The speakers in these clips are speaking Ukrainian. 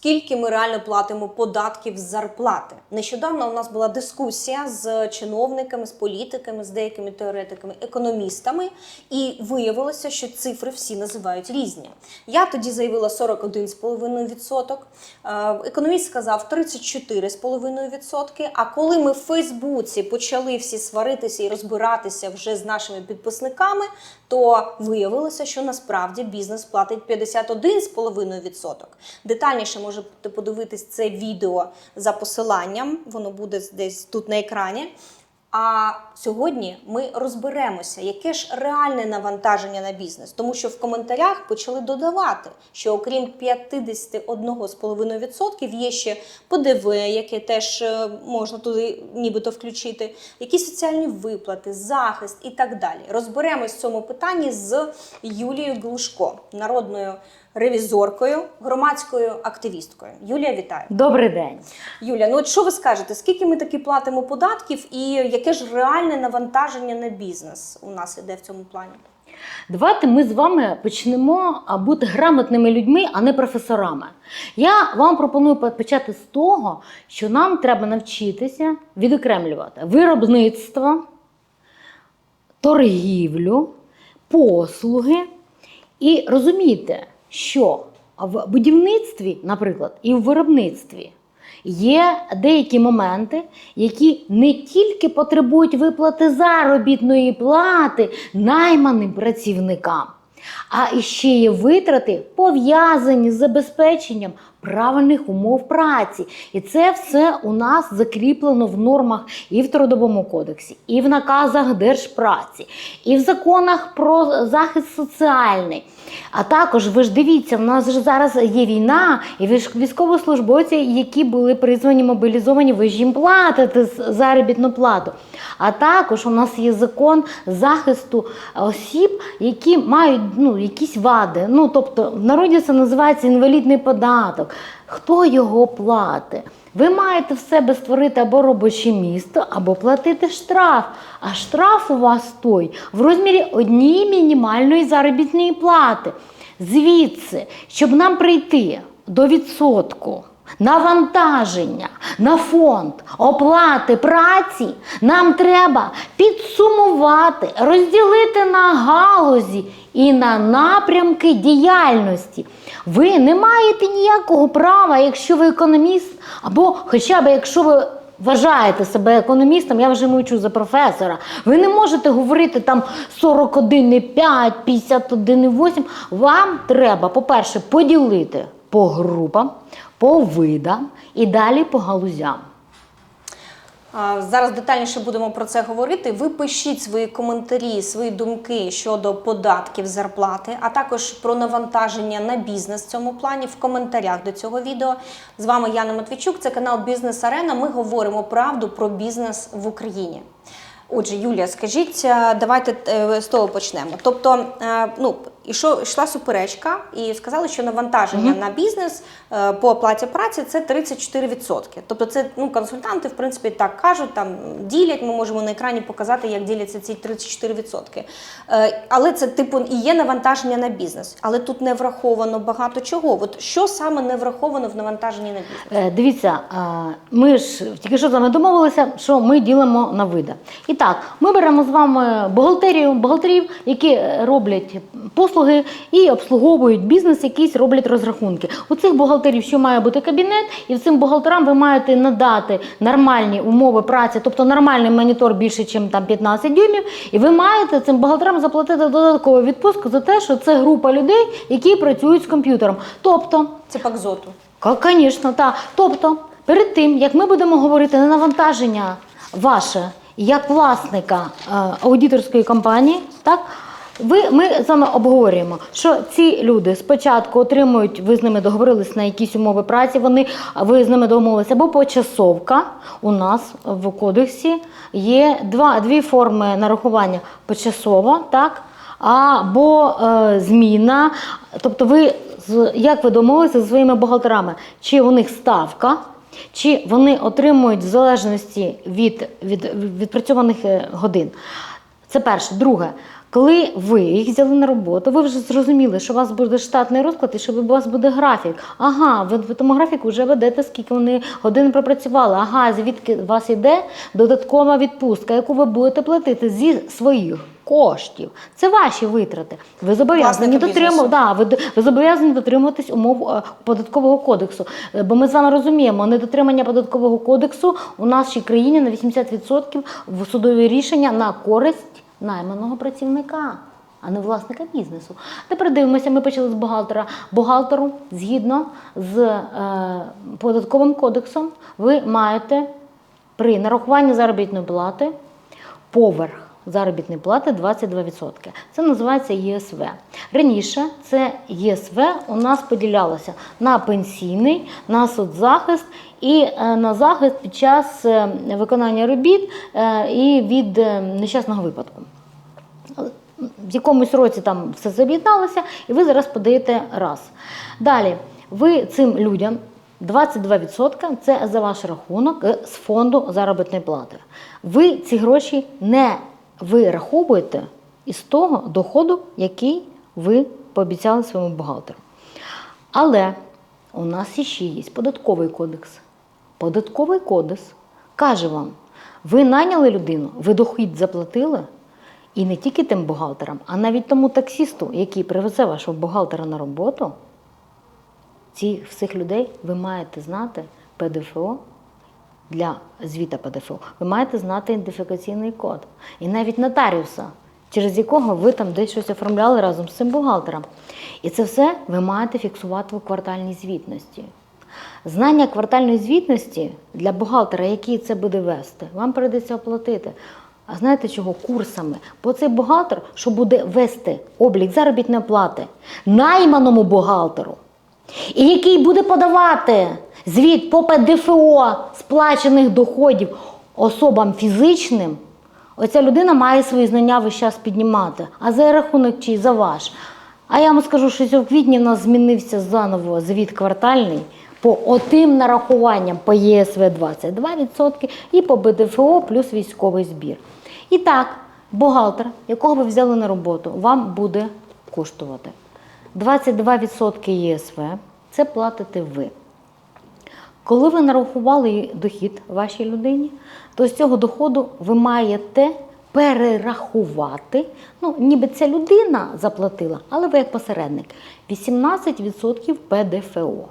скільки ми реально платимо податків з зарплати. Нещодавно у нас була дискусія з чиновниками, з політиками, з деякими теоретиками, економістами, і виявилося, що цифри всі називають різні. Я тоді заявила 41,5%. е, Економіст сказав 34,5%. А коли ми в Фейсбуці почали всі сваритися і розбиратися вже з нашими підписниками, то виявилося, що насправді бізнес платить 51,5%. Детальніше можете подивитись це відео за посиланням, воно буде десь тут на екрані. А сьогодні ми розберемося, яке ж реальне навантаження на бізнес, тому що в коментарях почали додавати, що окрім 51,5% є ще ПДВ, яке теж е, можна туди нібито включити, якісь соціальні виплати, захист і так далі. Розберемось в цьому питанні з Юлією Глушко, народною ревізоркою, громадською активісткою. Юлія, вітаю. Добрий день. Юля, ну от що ви скажете? Скільки ми таки платимо податків, і яке ж реальне навантаження на бізнес у нас іде в цьому плані? Давайте ми з вами почнемо бути грамотними людьми, а не професорами. Я вам пропоную почати з того, що нам треба навчитися відокремлювати виробництво, торгівлю, послуги і розуміти, що? В будівництві, наприклад, і в виробництві є деякі моменти, які не тільки потребують виплати заробітної плати найманим працівникам, а іще є витрати, пов'язані з забезпеченням правильних умов праці. І це все у нас закріплено в нормах і в Трудовому кодексі, і в наказах Держпраці, і в законах про захист соціальний. А також ви ж дивіться, в нас ж зараз є війна, і військовослужбовці, які були призвані мобілізовані, ви ж їм платите заробітну плату. А також у нас є закон захисту осіб, які мають ну, якісь вади. Ну, тобто, в народі це називається інвалідний податок. Хто його платить? Ви маєте в себе створити або робоче місто, або платити штраф. А штраф у вас той в розмірі однієї мінімальної заробітної плати. Звідси, щоб нам прийти до відсотку навантаження на фонд оплати праці, нам треба підсумувати, розділити на галузі і на напрямки діяльності. Ви не маєте ніякого права, якщо ви економіст, або хоча б якщо ви вважаєте себе економістом, я вже мовчу за професора. Ви не можете говорити там 41,5, 51,8. Вам треба, по-перше, поділити по групам, по видам і далі по галузям. Зараз детальніше будемо про це говорити. Ви пишіть свої коментарі, свої думки щодо податків, зарплати, а також про навантаження на бізнес в цьому плані в коментарях до цього відео. З вами Яна Матвійчук, це канал Бізнес Арена. Ми говоримо правду про бізнес в Україні. Отже, Юлія, скажіть, е, давайте е, з того почнемо. Тобто, е, ну ішов, йшла суперечка, і сказали, що навантаження на бізнес е, по оплаті праці це 34%. Тобто, це ну консультанти, в принципі, так кажуть, там ділять. Ми можемо на екрані показати, як діляться ці 34%. Е, Але це типу і є навантаження на бізнес. Але тут не враховано багато чого. От що саме не враховано в навантаженні на бізнес? Е, Дивіться, ми ж тільки що з вами домовилися, що ми ділимо на види. І так, ми беремо з вами бухгалтерію, бухгалтерів, які роблять послуги і обслуговують бізнес, якийсь роблять розрахунки. У цих бухгалтерів що має бути кабінет, і цим бухгалтерам ви маєте надати нормальні умови праці, тобто нормальний монітор більше, ніж там 15 дюймів, і ви маєте цим бухгалтерам заплатити додаткову відпустку за те, що це група людей, які працюють з комп'ютером. Тобто Це пак зоту. Звісно, так. Тобто, перед тим, як ми будемо говорити на навантаження ваше як власника е, аудиторської компанії, так, ви, ми з вами обговорюємо, що ці люди спочатку отримують, ви з ними договорились на якісь умови праці, вони, ви з ними домовилися, або почасовка. У нас в кодексі є два, дві форми нарахування почасова, так, або е, зміна. Тобто, ви як ви домовилися зі своїми бухгалтерами, чи у них ставка, чи вони отримують в залежності від, від відпрацьованих е, годин. Це перше. Друге, коли ви їх взяли на роботу, ви вже зрозуміли, що у вас буде штатний розклад і що у вас буде графік. Ага, ви в тому графіку вже ведете, скільки вони годин пропрацювали. Ага, звідки у вас йде додаткова відпустка, яку ви будете платити зі своїх коштів. Це ваші витрати. Ви зобов'язані Власника Да, ви, ви зобов'язані дотримуватись умов е, податкового кодексу. Е, Бо ми з вами розуміємо, недотримання податкового кодексу у нашій країні на 80% в судові рішення на користь найманого працівника. А не власника бізнесу. Тепер дивимося, ми почали з бухгалтера. Бухгалтеру, згідно з е, податковим кодексом, ви маєте при нарахуванні заробітної плати поверх заробітної плати 22%. Це називається ЄСВ. Раніше це ЄСВ у нас поділялося на пенсійний, на соцзахист і е, на захист під час е, виконання робіт е, і від нещасного випадку. В якомусь році там все це об'єдналося, і ви зараз подаєте раз. Далі, ви цим людям 22% це за ваш рахунок з фонду заробітної плати. Ви ці гроші не вираховуєте із того доходу, який ви пообіцяли своєму бухгалтеру. Але у нас іще є податковий кодекс. Податковий кодекс каже вам: ви найняли людину, ви дохід заплатили, і не тільки тим бухгалтерам, а навіть тому таксісту, який привезе вашого бухгалтера на роботу, ці всіх людей ви маєте знати ПДФО для звіта ПДФО. Ви маєте знати ідентифікаційний код. І навіть нотаріуса, через якого ви там десь щось оформляли разом з цим бухгалтером. І це все ви маєте фіксувати у квартальній звітності. Знання квартальної звітності для бухгалтера, який це буде вести, вам прийдеться оплатити. А знаєте чого? Курсами. Бо цей бухгалтер, що буде вести облік заробітної плати найманому бухгалтеру, і який буде подавати звіт по ПДФО сплачених доходів особам фізичним, оця людина має свої знання весь час піднімати. А за рахунок чий за ваш. А я вам скажу, що в квітні в нас змінився заново звіт квартальний по отим нарахуванням по ЄСВ 22% і по БДФО плюс військовий збір. І так, бухгалтер, якого ви взяли на роботу, вам буде коштувати 22% ЄСВ, це платите ви. Коли ви нарахували дохід вашій людині, то з цього доходу ви маєте перерахувати. Ну, ніби ця людина заплатила, але ви як посередник 18% ПДФО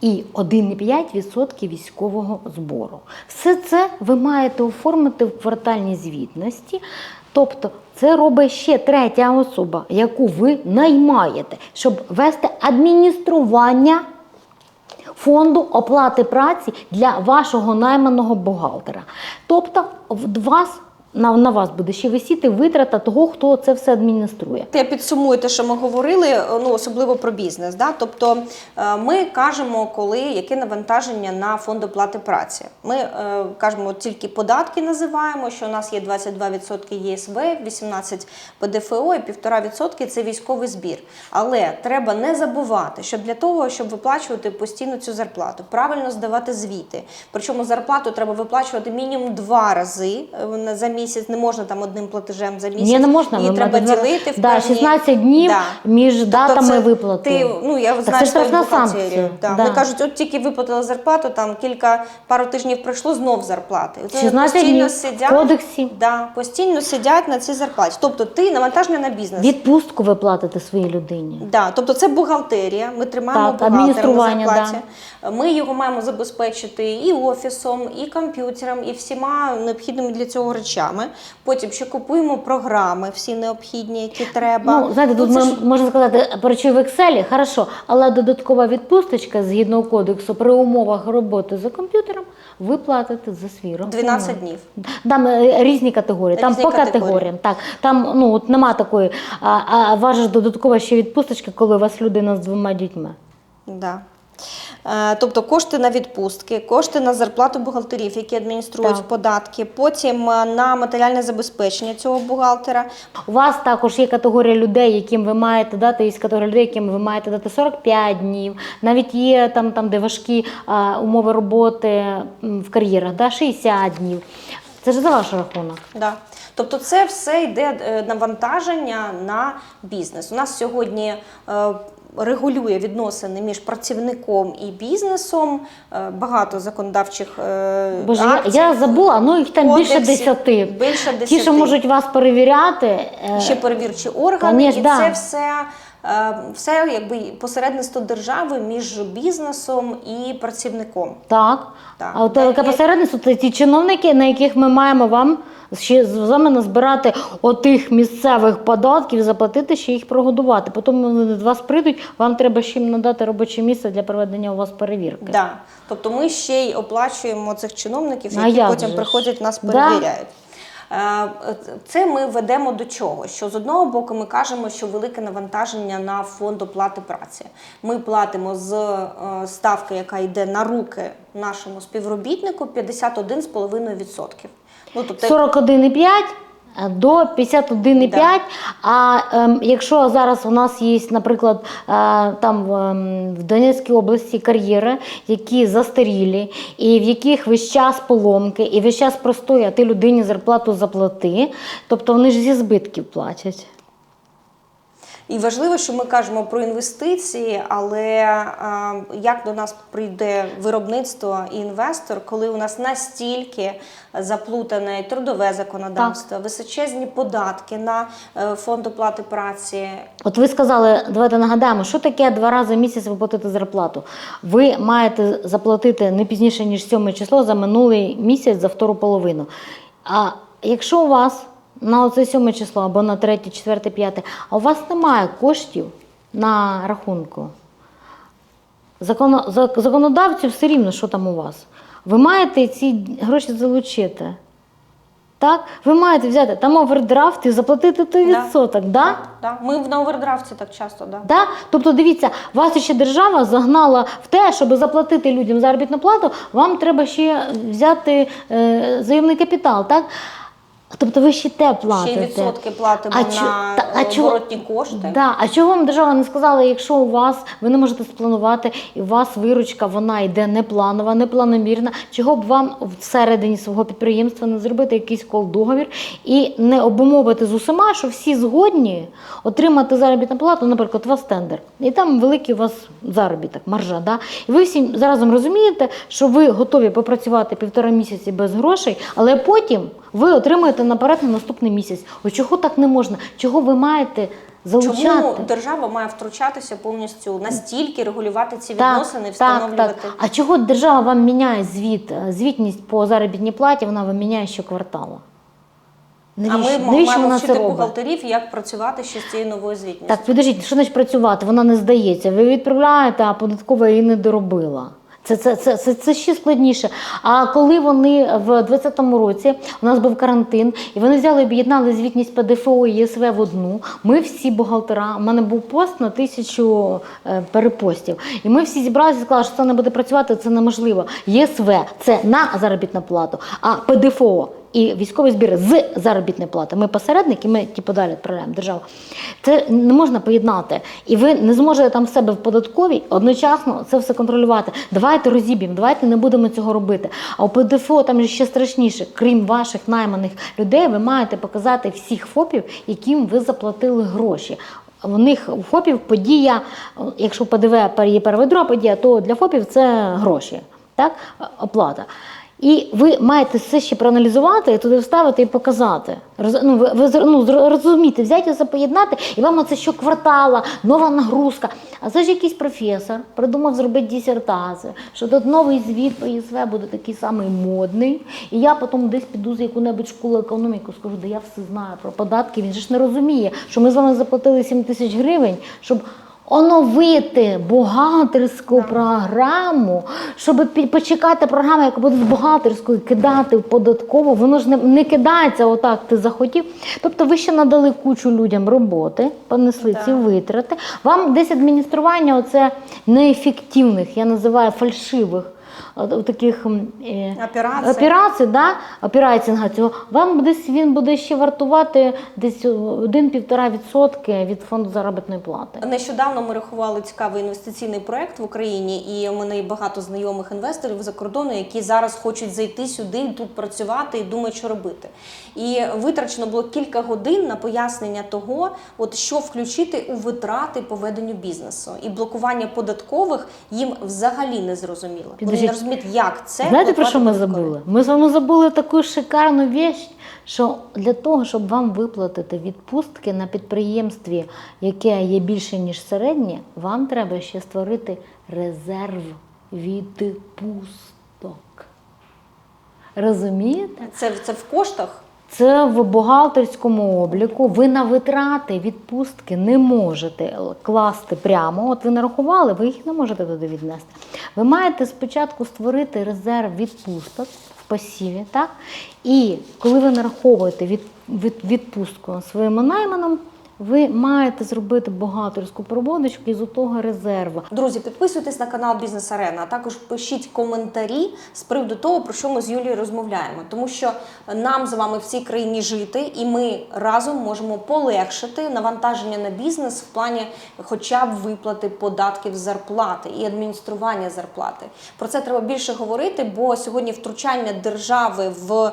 і 1,5% військового збору. Все це ви маєте оформити в квартальній звітності. Тобто це робить ще третя особа, яку ви наймаєте, щоб вести адміністрування фонду оплати праці для вашого найманого бухгалтера. Тобто в вас на, на вас буде ще висіти витрата того, хто це все адмініструє. Я підсумую те, що ми говорили, ну особливо про бізнес. Да? Тобто е, ми кажемо, коли яке навантаження на фонд оплати праці. Ми е, кажемо тільки податки називаємо, що у нас є 22% ЄСВ, 18% ПДФО і 1,5% це військовий збір. Але треба не забувати, що для того, щоб виплачувати постійно цю зарплату, правильно здавати звіти. Причому зарплату треба виплачувати мінімум два рази е, за місяць. Не можна там одним платежем за місяць. Ні, не можна. Її треба маєте ділити в да, певні- 16 днів Да. між Тобто датами це виплати. Ти, ну, я Так знаю це штрафна санкція. Да. Да. Вони кажуть, от тільки виплатила зарплату, там кілька пару тижнів пройшло, знов зарплати. От 16 постійно днів сидять, кодексі. Да, постійно сидять на цій зарплаті. Тобто ти навантаження на бізнес. Відпустку ви платите своїй людині. Да, тобто це бухгалтерія. Ми тримаємо Так, бухгалтера на зарплаті. Ми його маємо забезпечити і офісом, і комп'ютером, і всіма необхідними для цього речами. Потім ще купуємо програми, всі необхідні, які треба. Ну, знаєте, тут це ми ж- можна сказати, працюю в Excel, хорошо, але додаткова відпусточка згідно кодексу при умовах роботи за комп'ютером ви платите за свій рахунок. 12 днів. Там е, різні категорії, там Різні по категорії. категоріям. Так, там ну от нема такої. А, а ваша ж додаткова ще відпусточка, коли у вас людина з двома дітьми. Да. Е, Тобто кошти на відпустки, кошти на зарплату бухгалтерів, які адмініструють Так. податки, потім е, на матеріальне забезпечення цього бухгалтера. У вас також є категорія людей, яким ви маєте дати, є категорія людей, яким ви маєте дати 45 днів. Навіть є там, там де важкі а, умови роботи в кар'єрах, да, 60 днів. Це ж за ваш рахунок. Да. Тобто, це все йде е, навантаження на бізнес. У нас сьогодні е, регулює відносини між працівником і бізнесом е, багато законодавчих е, Боже, я, актів, я забула, ну їх там більше десяти. Більше десяти. Ті, що можуть вас перевіряти, е, ще перевірчі органи, Конечно, і да. це все. Е, Все якби посередництво держави між бізнесом і працівником. Так. Так. А от таке де- посередництво це ті чиновники, на яких ми маємо вам ще з вами назбирати отих місцевих податків, заплатити, ще їх прогодувати. Потім вони до вас прийдуть, вам треба ще їм надати робоче місце для проведення у вас перевірки. Да. Тобто ми ще й оплачуємо цих чиновників, А які як потім приходять нас перевіряють. Е, Це ми ведемо до чого? Що з одного боку ми кажемо, що велике навантаження на фонд оплати праці. Ми платимо з е, ставки, яка йде на руки нашому співробітнику, 51,5%. Ну, тобто, 41,5 до 51,5. А ем, якщо зараз у нас є, наприклад, е, там ем, в Донецькій області кар'єри, які застарілі, і в яких весь час поломки, і весь час простої, а ти людині зарплату заплати, тобто вони ж зі збитків платять. І важливо, що ми кажемо про інвестиції, але е, як до нас прийде виробництво і інвестор, коли у нас настільки заплутане трудове законодавство, височезні податки на е, фонд оплати праці. От ви сказали, давайте нагадаємо, що таке два рази в місяць виплатити зарплату. Ви маєте заплатити не пізніше, ніж 7 число за минулий місяць за втору половину. А якщо у вас на оце 7 число або на 3, 4, 5, а у вас немає коштів на рахунку, законо, законодавцю все рівно, що там у вас. Ви маєте ці гроші залучити. Так? Ви маєте взяти там овердрафт і заплатити той Да. відсоток. Да? Так, так. Ми на овердрафті так часто, да. Да? Тобто, дивіться, вас ще держава загнала в те, щоб заплатити людям заробітну плату, вам треба ще взяти е, заємний капітал, так? Тобто ви ще те Ще й відсотки платимо А на та- а оборотні кошти. Да. А чого вам держава не сказала, якщо у вас ви не можете спланувати, і у вас виручка вона йде не планова, не планомірна, чого б вам всередині свого підприємства не зробити якийсь кол-договір і не обумовити з усіма, що всі згодні отримати заробітну плату, наприклад, у вас тендер, і там великий у вас заробіток, маржа. Да? І ви всі заразом розумієте, що ви готові попрацювати півтора місяці без грошей, але потім ви отримаєте наперед на наступний місяць. От чого так не можна? Чого ви маєте залучати? Чому держава має втручатися повністю настільки регулювати ці відносини, так, встановлювати? так. А чого держава вам міняє звіт, звітність по заробітній платі, вона вам міняє щокварталу? А ми Навіщо, маємо вона вчити бухгалтерів, як працювати ще з цією новою звітністю. Так, підождіть, що значить працювати? Вона не здається. Ви відправляєте, а податкова її не доробила. Це, це, це, це, це ще складніше. А коли вони в 2020 році у нас був карантин, і вони взяли об'єднали звітність ПДФО і ЄСВ в одну. Ми всі бухгалтера, у мене був пост на тисячу е, перепостів. І ми всі зібралися і сказали, що це не буде працювати, це неможливо. ЄСВ це на заробітну плату, а ПДФО і військовий збір з заробітної плати. Ми посередники, ми типу далі відправляємо державу. Це не можна поєднати. І ви не зможете там себе в податковій одночасно це все контролювати. Давайте розіб'ємо, давайте не будемо цього робити. А у ПДФО там ще страшніше. Крім ваших найманих людей, ви маєте показати всіх ФОПів, яким ви заплатили гроші. У них у ФОПів подія, якщо ПДВ є перша подія, то для ФОПів це гроші, так? оплата. І ви маєте це ще проаналізувати, туди вставити і показати. Роз, ну, ви, ви ну, розумієте, взяти це поєднати, і вам оце щоквартала, нова нагрузка. А це ж якийсь професор придумав зробити дисертацію, що тут новий звіт по ЄСВ буде такий самий модний. І я потім десь піду з яку-небудь школу економіку, скажу, да я все знаю про податки. Він же ж не розуміє, що ми з вами заплатили 7 тисяч гривень, щоб оновити бухгалтерську програму, щоб почекати програму, яка буде з бухгалтерською кидати в податкову, воно ж не, не кидається отак, ти захотів. Тобто ви ще надали кучу людям роботи, понесли ці витрати. Вам десь адміністрування оце неефективних, я називаю фальшивих таких е, Операцій. операцій, да, операцінга цього, вам буде він буде ще вартувати десь 1-1,5% відсотки від фонду заробітної плати. Нещодавно ми рахували цікавий інвестиційний проект в Україні, і у мене є багато знайомих інвесторів за кордону, які зараз хочуть зайти сюди, тут працювати і думають, що робити. І витрачено було кілька годин на пояснення того, от що включити у витрати по веденню бізнесу. І блокування податкових їм взагалі не зрозуміло. Вони Підождіть. Не розуміють, як це Знаєте, про що ми забули? Ми з вами забули таку шикарну віч, що для того, щоб вам виплатити відпустки на підприємстві, яке є більше, ніж середнє, вам треба ще створити резерв відпусток. Розумієте? Це, це в коштах. Це в бухгалтерському обліку. Ви на витрати відпустки не можете класти прямо. От ви нарахували, ви їх не можете туди віднести. Ви маєте спочатку створити резерв відпусток в пасіві, так? І коли ви нараховуєте від, від, відпустку своєму найманому, ви маєте зробити бухгалтерську проводочку із того резерву. Друзі, підписуйтесь на канал Бізнес Арена, а також пишіть коментарі з приводу того, про що ми з Юлією розмовляємо, тому що нам з вами в цій країні жити, і ми разом можемо полегшити навантаження на бізнес в плані, хоча б виплати податків зарплати і адміністрування зарплати. Про це треба більше говорити, бо сьогодні втручання держави в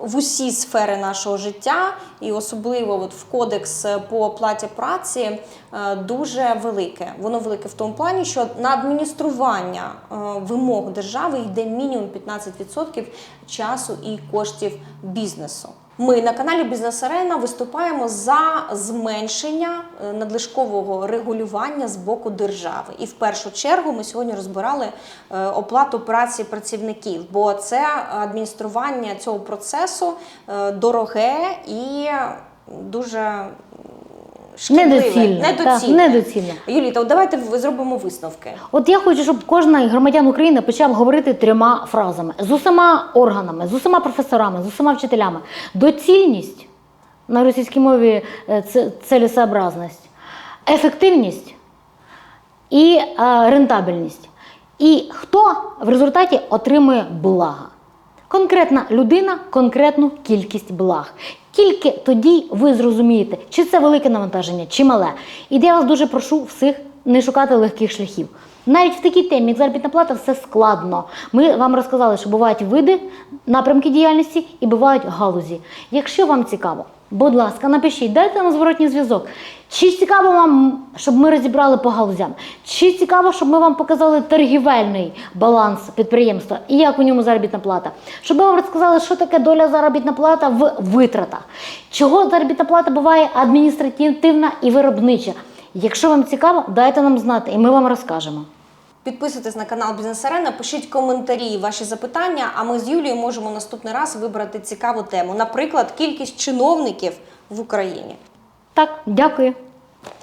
в усі сфери нашого життя, і особливо от в кодекс по оплаті праці е, дуже велике. Воно велике в тому плані, що на адміністрування е, вимог держави йде мінімум 15% часу і коштів бізнесу. Ми на каналі Бізнес Арена виступаємо за зменшення е, надлишкового регулювання з боку держави. І в першу чергу ми сьогодні розбирали е, оплату праці працівників, бо це адміністрування цього процесу е, дороге і дуже шкідливе, Недоцільно. недоцільне. Так, недоцільно. Юліта, от давайте зробимо висновки. От я хочу, щоб кожен громадян України почав говорити трьома фразами з усіма органами, з усіма професорами, з усіма вчителями. Доцільність на російській мові це цілесообразність, ефективність і е, рентабельність. І хто в результаті отримує блага? Конкретна людина, конкретну кількість благ. Тільки тоді ви зрозумієте, чи це велике навантаження, чи мале. І я вас дуже прошу всіх не шукати легких шляхів. Навіть в такій темі, як заробітна плата, все складно. Ми вам розказали, що бувають види, напрямки діяльності і бувають галузі. Якщо вам цікаво, будь ласка, напишіть, дайте нам зворотній зв'язок. Чи цікаво вам, щоб ми розібрали по галузям? Чи цікаво, щоб ми вам показали торгівельний баланс підприємства і як у ньому заробітна плата? Щоб ми вам розказали, що таке доля заробітна плата в витратах? Чого заробітна плата буває адміністративна і виробнича? Якщо вам цікаво, дайте нам знати, і ми вам розкажемо. Підписуйтесь на канал Бізнес Арена, пишіть коментарі, ваші запитання. А ми з Юлією можемо наступний раз вибрати цікаву тему. Наприклад, кількість чиновників в Україні. Так, дякую.